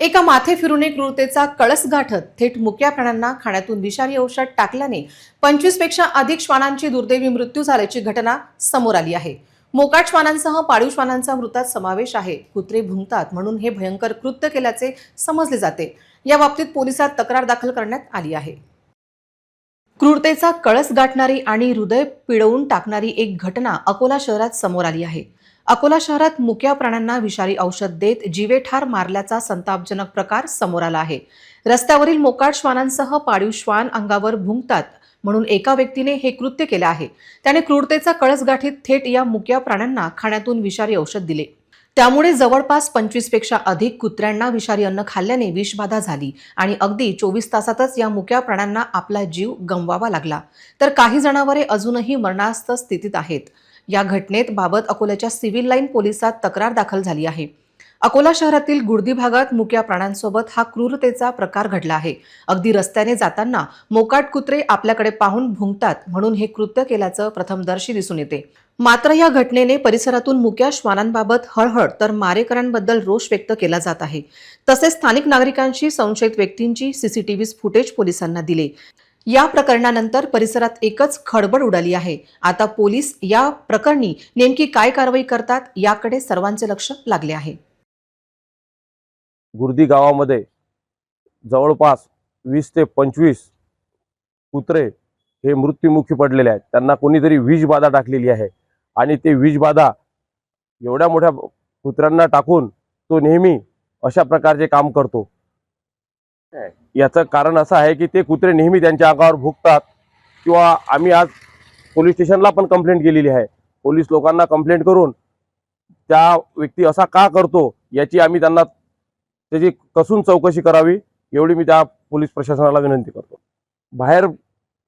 एका माथे फिरूने क्रूरतेचा कळस गाठत थेट मुक्या प्राण्यांना खाण्यातून विषारी औषध टाकल्याने पंचवीसपेक्षा अधिक श्वानांची दुर्दैवी मृत्यू झाल्याची घटना समोर आली आहे. मोकाट श्वानांसह पाळीव श्वानांचा मृतात समावेश आहे. कुत्रे भुंकतात म्हणून हे भयंकर कृत्य केल्याचे समजले जाते. या बाबतीत पोलिसात तक्रार दाखल करण्यात आली आहे. क्रूरतेचा कळस गाठणारी आणि हृदय पिळवून टाकणारी एक घटना अकोला शहरात समोर आली आहे. अकोला शहरात मुक्या प्राण्यांना विषारी औषध देत जीवेठार मारल्याचा संतापजनक प्रकार समोर आला आहे. रस्त्यावरील मोकाट श्वानांसह पाळीव श्वान अंगावर भुंकतात म्हणून एका व्यक्तीने हे कृत्य केले आहे. त्याने क्रूरतेचा कळस गाठीत थेट या मुक्या प्राण्यांना खाण्यातून विषारी औषध दिले. त्यामुळे जवळपास पंचवीसपेक्षा अधिक कुत्र्यांना विषारी अन्न खाल्ल्याने विषबाधा झाली आणि अगदी चोवीस तासातच या मुक्या प्राण्यांना आपला जीव गमवावा लागला. तर काही जनावरे अजूनही मरणास्थ स्थितीत आहेत. या घटनेत बाबत अकोल्याच्या सिव्हिल लाईन पोलिसात तक्रार दाखल झाली आहे. अकोला शहरातील गुर्दी भागात मुक्या प्राण्यांसोबत हा क्रूरतेचा प्रकार घडला आहे. अगदी रस्त्याने जाताना मोकाट कुत्रे आपल्याकडे पाहून भुंकतात म्हणून हे कृत्य केल्याचं प्रथमदर्शी दिसून येते. मात्र या घटनेने परिसरातून मुक्या श्वानांबाबत हळहळ तर मारेकरांबद्दल रोष व्यक्त केला जात आहे. तसेच स्थानिक नागरिकांशी संशयित व्यक्तींची सीसीटीव्ही फुटेज पोलिसांना दिले. या प्रकरणानंतर परिसरात एकच खडबड उडाली आहे. आता पोलीस या प्रकरणी नेमकी काय कारवाई करतात याकडे सर्वांचे लक्ष लागले आहे. गुर्दी गावामध्ये जवळपास वीस ते पंचवीस कुत्रे हे मृत्युमुखी पडलेले आहेत. त्यांना कोणीतरी विषबाधा टाकलेली आहे. आणि ते विषबाधा एवढ्या मोठ्या कुत्र्यांना टाकून तो नेहमी अशा प्रकारचे काम करतो. याचं कारण असं आहे की ते कुत्रे नेहमी त्यांच्या अंगावर भुकतात. किंवा आम्ही आज पोलीस स्टेशनला पण कंप्लेंट केलेली आहे. पोलीस लोकांना कंप्लेंट करून त्या व्यक्ती असा का करतो याची आम्ही त्यांना त्याची कसून चौकशी करावी एवढी मी त्या पोलीस प्रशासनाला विनंती करतो. बाहेर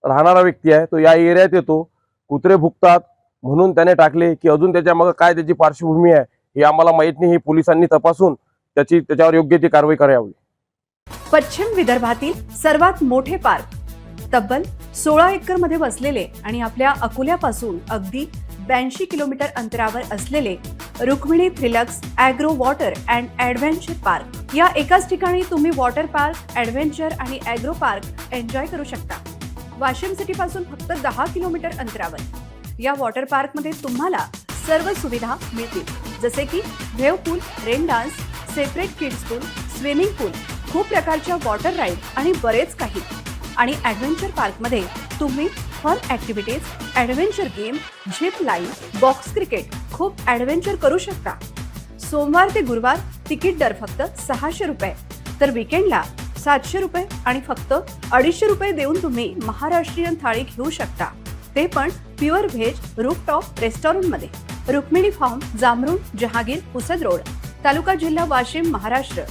राहणारा व्यक्ती आहे तो या एरियात येतो कुत्रे भुकतात म्हणून त्याने टाकले की अजून त्याच्या मग काय त्याची पार्श्वभूमी आहे हे आम्हाला माहीत नाही हे पोलिसांनी तपासून त्याची त्याच्यावर योग्य ती कारवाई करावी. पश्चिम विदर्भातील सर्वात मोठे पार्क. तब्बल सोळा एकरमध्ये वसलेले आणि आपल्या अकोल्यापासून अगदी ब्याऐंशी किलोमीटर अंतरावर असलेले Rukmini Thrillux agro water and adventure park. या एकाच ठिकाणी तुम्ही वॉटर पार्क ॲडव्हेंचर आणि अॅग्रो पार्क एन्जॉय करू शकता. वाशिम सिटी पासून फक्त दहा किलोमीटर अंतरावर. या वॉटर पार्कमध्ये तुम्हाला सर्व सुविधा मिळतील. जसे की wave pool rain dance separate kids pool swimming pool खूप प्रकारच्या वॉटर राईड आणि बरेच काही. आणि ॲडव्हेंचर पार्कमध्ये तुम्ही fun activities adventure game zip line box cricket खूप ॲडव्हेंचर करू शकता. सोमवार ते गुरुवार तिकीट दर फक्त सहाशे रुपये. तर विकेंडला सातशे रुपये आणि फक्त अडीचशे रुपये देऊन तुम्ही महाराष्ट्रीयन थाळी घेऊ शकता. ते पण प्युअर व्हेज रूपटॉप रेस्टॉरंटमध्ये रुक्मिणी फार्म जामरून जहागीर पुसद रोड तालुका जिल्हा वाशिम महाराष्ट्र.